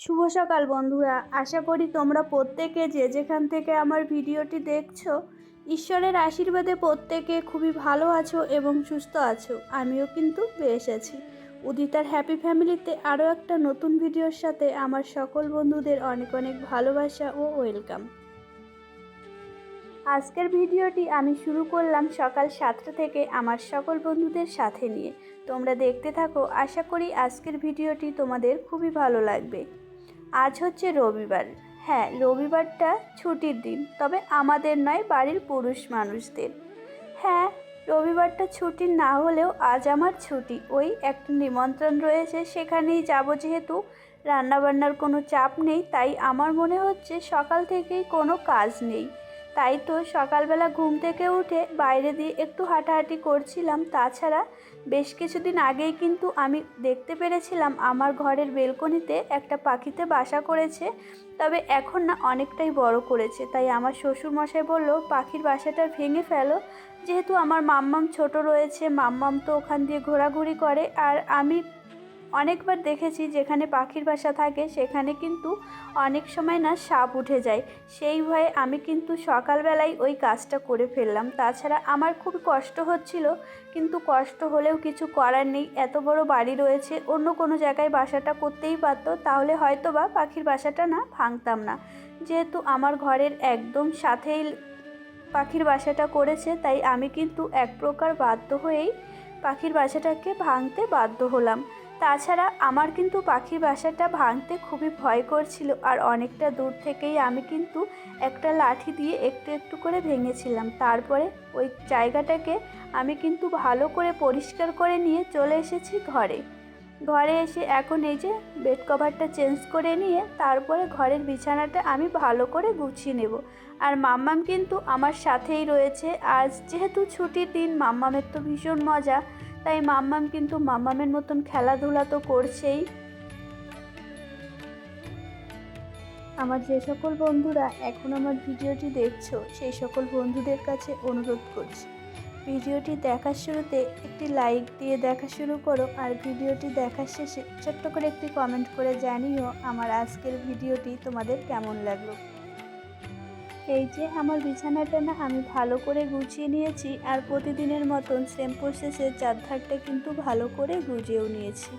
শুভ সকাল বন্ধুরা। আশা করি তোমরা প্রত্যেকে যে যেখান থেকে আমার ভিডিওটি দেখছ, ঈশ্বরের আশীর্বাদে প্রত্যেকে খুবই ভালো আছো এবং সুস্থ আছো। আমিও কিন্তু বেশ আছি। উদিতার হ্যাপি ফ্যামিলিতে আরও একটা নতুন ভিডিওর সাথে আমার সকল বন্ধুদের অনেক অনেক ভালোবাসা ও ওয়েলকাম। আজকের ভিডিওটি আমি শুরু করলাম সকাল সাতটা থেকে আমার সকল বন্ধুদের সাথে নিয়ে। তোমরা দেখতে থাকো। আশা করি আজকের ভিডিওটি তোমাদের খুবই ভালো লাগবে। আজ হচ্ছে রবিবার। হ্যাঁ রবিবারটা ছুটির দিন, তবে আমাদের নয়, বাড়ির পুরুষ মানুষদের। হ্যাঁ রবিবারটা ছুটি না হলেও আজ আমার ছুটি। ওই একটা নিমন্ত্রণ রয়েছে, সেখানেই যাব যেহেতু রান্নাবান্নার কোনো চাপ নেই, তাই আমার মনে হচ্ছে সকাল থেকেই কোনো কাজ নেই। তাই তো সকালবেলা ঘুম থেকে উঠে বাইরে দিয়ে একটু হাঁটাহাঁটি করছিলাম। তাছাড়া বেশ কিছুদিন আগেই কিন্তু আমি দেখতে পেরেছিলাম আমার ঘরের বেলকনিতে একটা পাখিতে বাসা করেছে। তবে এখন না অনেকটাই বড় করেছে। তাই আমার শ্বশুরমশাই বলল, পাখির বাসাটা ভেঙে ফেলো। যেহেতু আমার মাম্মাম ছোট রয়েছে, মাম্মাম তো ওখান দিয়ে ঘোরাঘুরি করে। আর আমি অনেকবার দেখেছি যেখানে পাখির বাসা থাকে, সেখানে কিন্তু অনেক সময় না সাপ উঠে যায়। সেই ভয়ে আমি কিন্তু সকালবেলায় ওই কাজটা করে ফেললাম। তাছাড়া আমার খুব কষ্ট হচ্ছিল, কিন্তু কষ্ট হলেও কিছু করার নেই। এত বড় বাড়ি রয়েছে, অন্য কোনো জায়গায় বাসাটা করতেই পারতো, তাহলে হয়তো বা পাখির বাসাটা না ভাঙতাম না। যেহেতু আমার ঘরের একদম সাথেই পাখির বাসাটা করেছে, তাই আমি কিন্তু এক প্রকার বাধ্য হয়েই পাখির বাসাটাকে ভাঙতে বাধ্য হলাম। তাছাড়া আমার কিন্তু পাখির বাসাটা ভাঙতে খুবই ভয় করছিল আর অনেকটা দূর থেকেই আমি কিন্তু একটা লাঠি দিয়ে একটু একটু করে ভেঙেছিলাম। তারপরে ওই জায়গাটাকে আমি কিন্তু ভালো করে পরিষ্কার করে নিয়ে চলে এসেছি ঘরে। ঘরে এসে এখন এই যে বেড কভারটা চেঞ্জ করে নিয়ে তারপরে ঘরের বিছানাটা আমি ভালো করে গুছিয়ে নেব। আর মাম্মাম কিন্তু আমার সাথেই রয়েছে। আজ যেহেতু ছুটির দিন, মাম্মামের তো ভীষণ মজা। তাই মাম্মাম কিন্তু মাম্মামের মতন খেলাধুলা তো করছেই। আমার যে সকল বন্ধুরা এখন আমার ভিডিওটি দেখছ, সেই সকল বন্ধুদের কাছে অনুরোধ করছি, ভিডিওটি দেখার শুরুতে একটি লাইক দিয়ে দেখা শুরু করো আর ভিডিওটি দেখার শেষে ছোট্ট করে একটি কমেন্ট করে জানিও আমার আজকের ভিডিওটি তোমাদের কেমন লাগল। এই যে আমার বিছানাটা না আমি ভালো করে গুছিয়ে নিয়েছি আর প্রতিদিনের মতন সেম প্রসেসে চারধারটা কিন্তু ভালো করে গুজিয়েও নিয়েছি।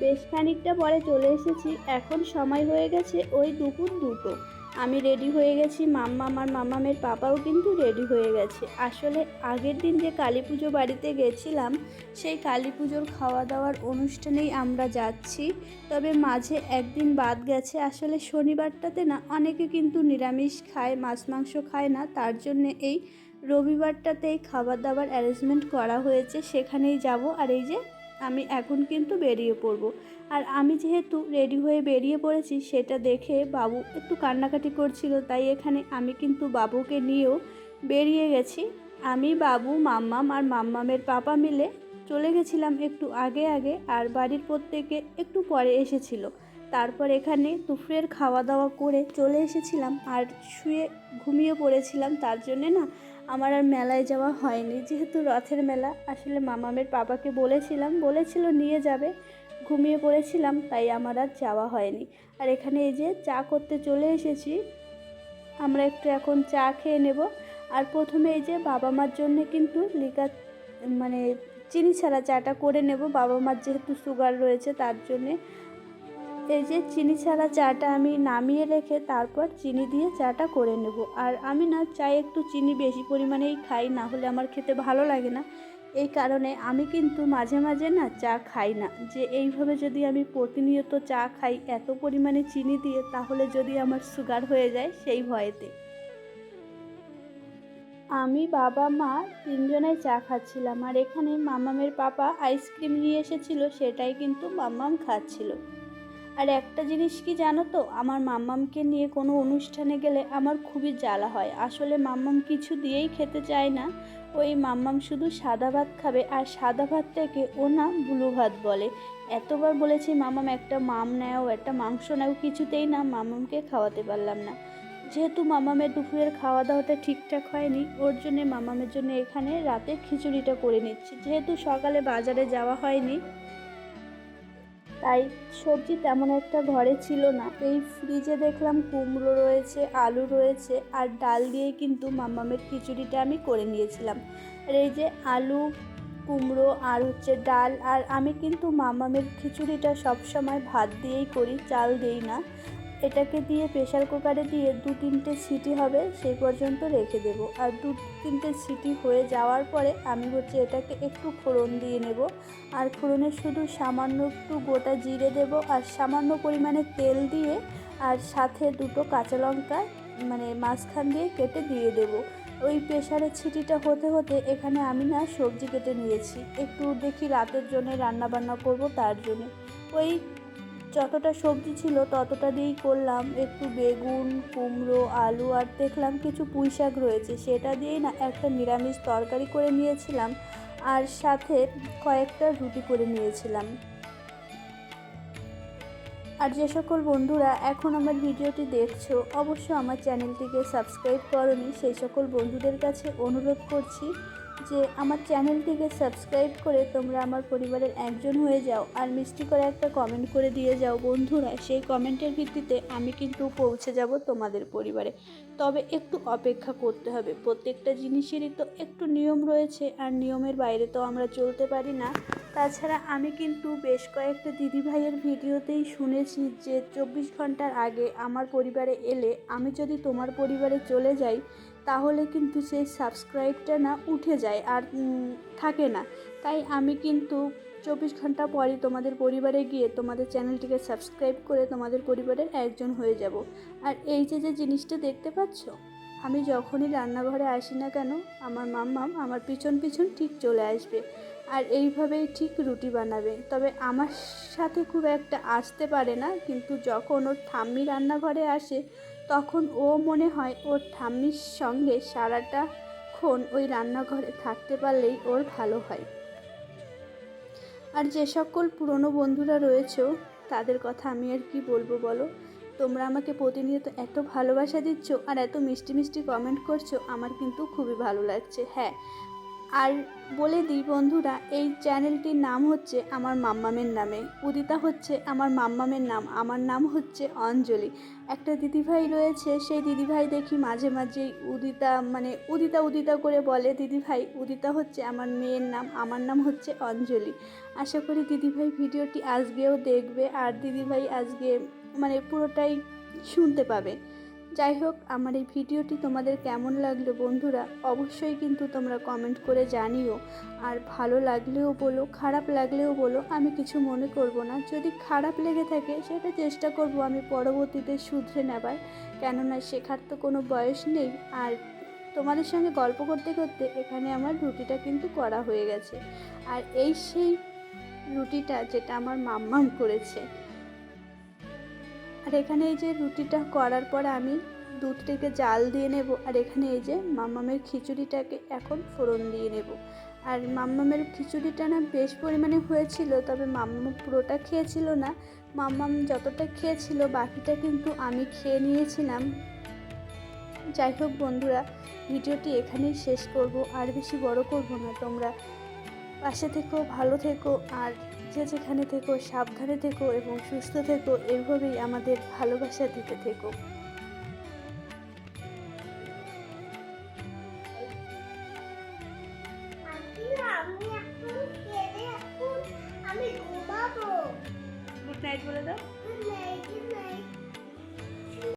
বেশ খানিকটা পরে চলে এসেছি। এখন সময় হয়ে গেছে ওই দুপুর দুটো। আমি রেডি হয়ে গেছি। মাম্মা আমার মামামের পাপাও কিন্তু রেডি হয়ে গেছে। আসলে আগের দিন যে কালী পুজো বাড়িতে গেছিলাম, সেই কালী পুজোর খাওয়া দাওয়ার অনুষ্ঠানেই আমরা যাচ্ছি। তবে মাঝে একদিন বাদ গেছে। আসলে শনিবারটাতে না, অনেকে কিন্তু নিরামিষ খায়, মাছ মাংস খায় না। তার জন্যে এই রবিবারটাতেই খাবার দাবার অ্যারেঞ্জমেন্ট করা হয়েছে। সেখানেই যাব। আর এই যে, আমি এখন কিন্তু বেরিয়ে পড়ব। আর আমি যেহেতু রেডি হয়ে বেরিয়ে পড়েছি, সেটা দেখে বাবু একটু কান্নাকাটি করছিল, তাই এখানে আমি কিন্তু বাবুকে নিয়েও বেরিয়ে গেছি। আমি, বাবু, মাম্মাম আর মাম্মামের পাপা মিলে চলে গেছিলাম একটু আগে আগে আর বাড়ির প্রত্যেকে একটু পরে এসেছিল। তারপর এখানে দুপুরের খাওয়া দাওয়া করে চলে এসেছিলাম আর শুয়ে ঘুমিয়ে পড়েছিলাম। তার জন্যে না আমার আর মেলায় যাওয়া হয়নি। যেহেতু রথের মেলা, আসলে মামামের পাপাকে বলেছিলাম, বলেছিল নিয়ে যাবে। ঘুমিয়ে পড়েছিলাম, তাই আমার আর যাওয়া হয়নি। আর এখানে এই যে চা করতে চলে এসেছি, আমরা একটু এখন চা খেয়ে নেব। আর প্রথমে এই যে বাবা মার জন্য কিন্তু লিকা মানে চিনি ছাড়া চাটা করে নেব। বাবা মার যেহেতু সুগার রয়েছে, তার জন্যে এই যে চিনি ছাড়া চাটা আমি নামিয়ে রেখে তারপর চিনি দিয়ে চাটা করে নেব। আর আমি না চায়ে একটু চিনি বেশি পরিমাণেই খাই, না হলে আমার খেতে ভালো লাগে না। এই কারণে আমি কিন্তু মাঝে মাঝে না চা খাই না। যে এইভাবে যদি আমি প্রতিনিয়ত চা খাই এত পরিমাণে চিনি দিয়ে, তাহলে যদি আমার সুগার হয়ে যায় সেই ভয়েতে। আমি বাবা, মা তিনজনাই চা খাচ্ছিলাম। আর এখানে মামামের পাপা আইসক্রিম নিয়ে এসেছিল, সেটাই কিন্তু মাম্মাম খাচ্ছিল। আর একটা জিনিস কি জানো তো, আমার মাম্মামকে নিয়ে কোনো অনুষ্ঠানে গেলে আমার খুবই জ্বালা হয়। আসলে মাম্মাম কিছু দিয়েই খেতে চায় না ওই মাম্মাম শুধু সাদা ভাত খাবে আর সাদা ভাতটাকে ও না ব্লু ভাত বলে। এতবার বলেছি মামাম একটা মাম নেও, একটা মাংস নেও। কিছুতেই না মামামকে খাওয়াতে পারলাম না। যেহেতু মামামের দুপুরের খাওয়া দাওয়াটা ঠিকঠাক হয়নি, ওর জন্যে মামামের জন্য এখানে রাতে খিচুড়িটা করে নিচ্ছি। যেহেতু সকালে বাজারে যাওয়া হয়নি তাই সবজি তেমন একটা ঘরে ছিল না। এই ফ্রিজে দেখলাম কুমড়ো রয়েছে, আলু রয়েছে আর ডাল দিয়ে কিন্তু মাম্মামের খিচুড়িটা আমি করে নিয়েছিলাম। আর এই যে আলু, কুমড়ো আর হচ্ছে ডাল, আর আমি কিন্তু মামামের খিচুড়িটা সবসময় ভাত দিয়েই করি, চাল দিই না। এটাকে দিয়ে প্রেশার কুকারে দিয়ে দু তিনটে সিটি হবে, সেই পর্যন্ত রেখে দেব। আর দু তিনটে সিটি হয়ে যাওয়ার পরে আমি হচ্ছে এটাকে একটু ফোড়ন দিয়ে নেব। আর ফোড়নে শুধু সামান্য একটু গোটা জিরে দেব আর সামান্য পরিমাণে তেল দিয়ে আর সাথে দুটো কাঁচা লঙ্কা মানে মাঝখান দিয়ে কেটে দিয়ে দেব। ওই প্রেশারের ছিটিটা হতে হতে এখানে আমি না সবজি কেটে নিয়েছি। একটু দেখি রাতের জন্য রান্না বান্না করব তার জন্য। ওই যতটা সবজি ছিল ততটা দিয়েই করলাম। একটু বেগুন, কুমড়ো, আলু আর দেখলাম কিছু পুঁই শাক রয়েছে। সেটা দিয়েই না একটা নিরামিষ তরকারি করে নিয়েছিলাম আর সাথে কয়েকটা রুটি করে নিয়েছিলাম। আর যে সকল বন্ধুরা এখন আমার ভিডিওটি দেখছ অবশ্য আমার চ্যানেলটিকে সাবস্ক্রাইব করনি। সেই সকল বন্ধুদের কাছে অনুরোধ করছি যে আমার চ্যানেলটিকে সাবস্ক্রাইব করে তোমরা আমার পরিবারের একজন হয়ে যাও। আর মিষ্টি করে একটা কমেন্ট করে দিয়ে যাও বন্ধুরা। সেই কমেন্টের ভিত্তিতে আমি কিন্তু পৌঁছে যাব তোমাদের পরিবারে। তবে একটু অপেক্ষা করতে হবে। প্রত্যেকটা জিনিসেরই তো একটু নিয়ম রয়েছে আর নিয়মের বাইরে তো আমরা চলতে পারি না। তাছাড়া আমি কিন্তু বেশ কয়েকটা দিদিভাইয়ের ভিডিওতেই শুনেছি যে চব্বিশ ঘণ্টার আগে আমার পরিবারে এলে আমি যদি তোমার পরিবারে চলে যাই তাহলে কিন্তু সেই সাবস্ক্রাইবটা না উঠে যায় আর থাকে না। তাই আমি কিন্তু চব্বিশ ঘণ্টা পরই তোমাদের পরিবারে গিয়ে তোমাদের চ্যানেলটিকে সাবস্ক্রাইব করে তোমাদের পরিবারের একজন হয়ে যাব। আর এই যে যে জিনিসটা দেখতে পাচ্ছ, আমি যখনই রান্নাঘরে আসি না কেন, আমার মাম্মাম আমার পিছন পিছন ঠিক চলে আসবে আর এইভাবেই ঠিক রুটি বানাবে। তবে আমার সাথে খুব একটা আসতে পারে না, কিন্তু যখন ওর ঠাম্মি রান্নাঘরে আসে তখন ও মনে হয় ওর ঠাম্মির সঙ্গে সারাটা ক্ষণ ওই রান্নাঘরে থাকতে পারলেই ওর ভালো হয়। আর যে সকল পুরনো বন্ধুরা রয়েছেও তাদের কথা আমি আর কি বলব বলো? তোমরা আমাকে প্রতিনিয়ত এত ভালোবাসা দিচ্ছ আর এত মিষ্টি মিষ্টি কমেন্ট করছ, আমার কিন্তু খুবই ভালো লাগছে। হ্যাঁ আর বলে দিই বন্ধুরা, এই চ্যানেলটির নাম হচ্ছে আমার মাম্মামের নামে। উদিতা হচ্ছে আমার মাম্মামের নাম। আমার নাম হচ্ছে অঞ্জলি। একটা দিদিভাই রয়েছে, সেই দিদিভাই দেখি মাঝে মাঝেই উদিতা মানে উদিতা উদিতা করে বলে, দিদিভাই, উদিতা হচ্ছে আমার মেয়ের নাম, আমার নাম হচ্ছে অঞ্জলি। আশা করি দিদিভাই ভিডিওটি আজকেও দেখবে, আর দিদিভাই আজকে মানে পুরোটাই শুনতে পাবে। যাই হোক, আমার এই ভিডিওটি তোমাদের কেমন লাগল বন্ধুরা, অবশ্যই কিন্তু তোমরা কমেন্ট করে জানিও। আর ভালো লাগলেও বলো, খারাপ লাগলেও বলো, আমি কিছু মনে করব না। যদি খারাপ লেগে থাকে, সেটা চেষ্টা করব আমি পরবর্তীতে শুধরে নেবার। কেননা, শেখার তো কোনো বয়স নেই। আর তোমাদের সঙ্গে গল্প করতে করতে এখানে আমার রুটিটা কিন্তু করা হয়ে গেছে। আর এই সেই রুটিটা যেটা আমার মাম্মাম করেছে। আর এখানে এই যে রুটিটা করার পর আমি দুধটাকে জাল দিয়ে নেব, আর এখানে এই যে মাম্মামের খিচুড়িটাকে এখন ফোড়ন দিয়ে নেব। আর মাম্মামের খিচুড়িটা না বেশ পরিমাণে হয়েছিল, তবে মাম্মাম পুরোটা খেয়েছিল না। মাম্মাম যতটা খেয়েছিল, বাকিটা কিন্তু আমি খেয়ে নিয়েছিলাম। যাই হোক বন্ধুরা, ভিডিওটি এখানেই শেষ করব, আর বেশি বড় করব না। তোমরা পাশে থেকো, ভালো থেকো, আর যে যেখানে থেকো সাবধানে থেকো এবং সুস্থ থেকো এভাবেই আমাদের ভালোবাসা দিতে থেকো।